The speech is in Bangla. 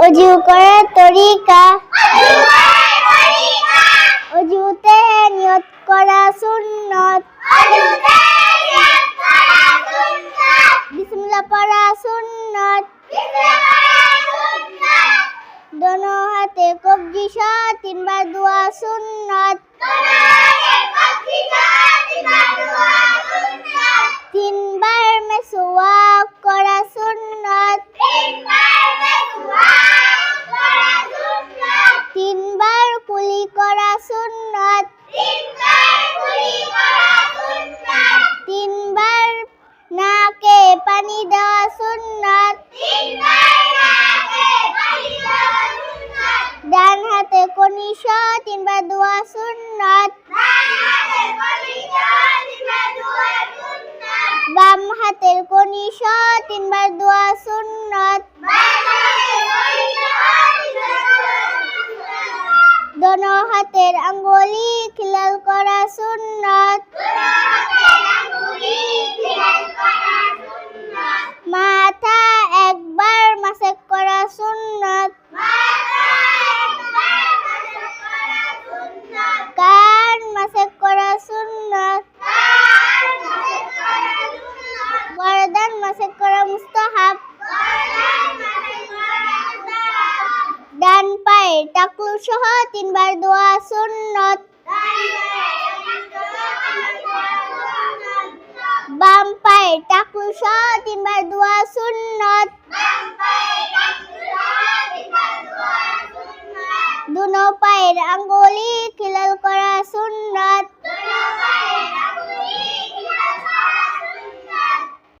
অজু করার তরিকা। অজুতে নিয়ত করা সুন্নত। বিসমিল্লাহ পড়া সুন্নত। দোনো হাতে কবজি সহ তিনবার দোয়া সুন্নত তিনবার মেসওয়াক করা সুন্নত তিনবার কুলি করা সুন্নত তিনবার নাকে পানি দেওয়া সুন্নত ডান দোনো হাতের আঙ্গুলি খিলাল করা সুন্নত মাথা একবার মাসেক করা সুন্নত কান মাসেক করা সুন্নত গরদান মাসেক করা মুস্তাহাব টাকলু সহ তিনবার দোয়া সুন্নত। বাম পায়ে টাকলু সহ তিনবার দোয়া সুন্নত। দুনো পায়ের আঙ্গুলি খিলাল করা সুন্নত।